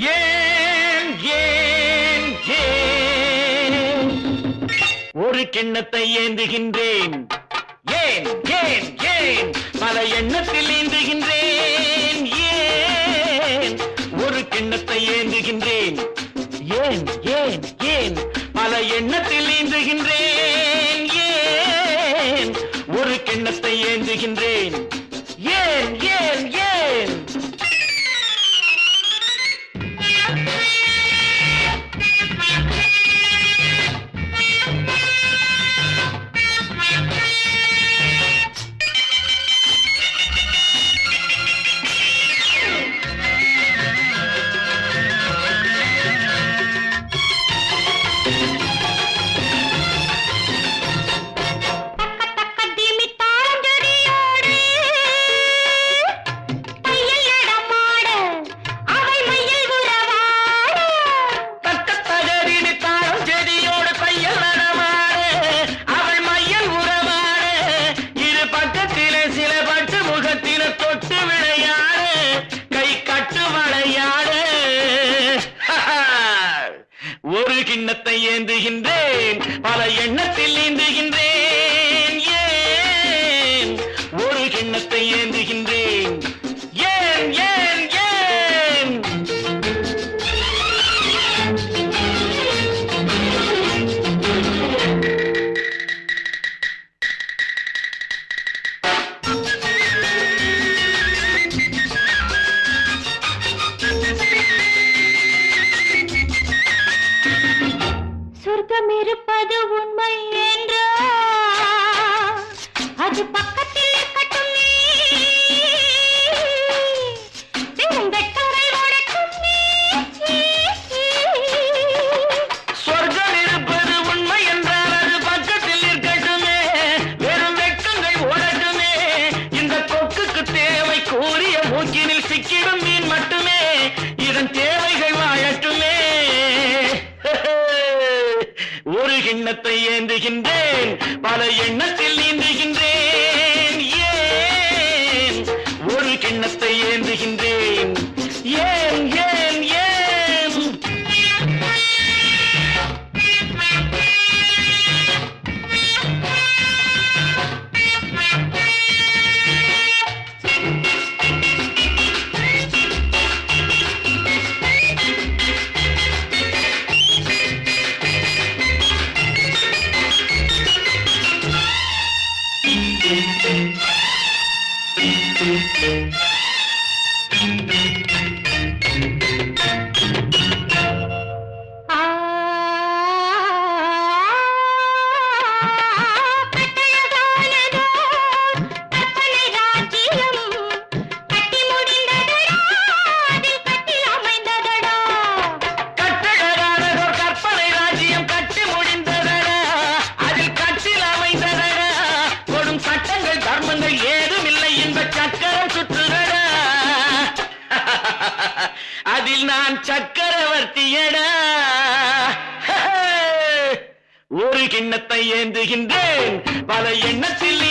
ஏன் ஏன் ஏன்? ஒரு கிண்ணத்தை ஏந்துகின்றேன். ஏன் ஏன் ஏன்? பல எண்ணத்தில் ஏந்துகின்றேன். ஏன்? ஒரு கிண்ணத்தை ஏந்துகின்றேன். ஏன் ஏன் ஏன்? பல எண்ணத்தில் ஏந்துகின்றேன். ஏன்? ஒரு கிண்ணத்தை ஏந்துகின்றேன். ஒரு கிண்ணத்தை ஏந்துகின்றேன் பல எண்ணத்தில் ஏந்துகின்றேன் ஏன்? ஒரு கிண்ணத்தை ஏந்துகின்றேன். சொர்க்கம் இருப்பது உண்மை என்றா? அது பக்கத்தில் இருக்கட்டும் சொர்க்கம் இருப்பது உண்மை என்றால் அது பக்கத்தில் இருக்கட்டுமே. வெறும் வெட்கங்கள் ஓடட்டுமே. இந்த கொக்குக்கு தேவை கூறிய மூக்கினில் சிக்கிடும் மீன் மட்டுமே. எண்ணத்தை ஏந்துகின்றேன். பல எண்ணத்தில் நீந்துகின்றேன். ஏன்? ஒரு கிண்ணத்தை Thank you. சக்கரவர்த்தியடா. ஒரு கிண்ணத்தை ஏந்துகின்றேன். பல எண்ணத்தில்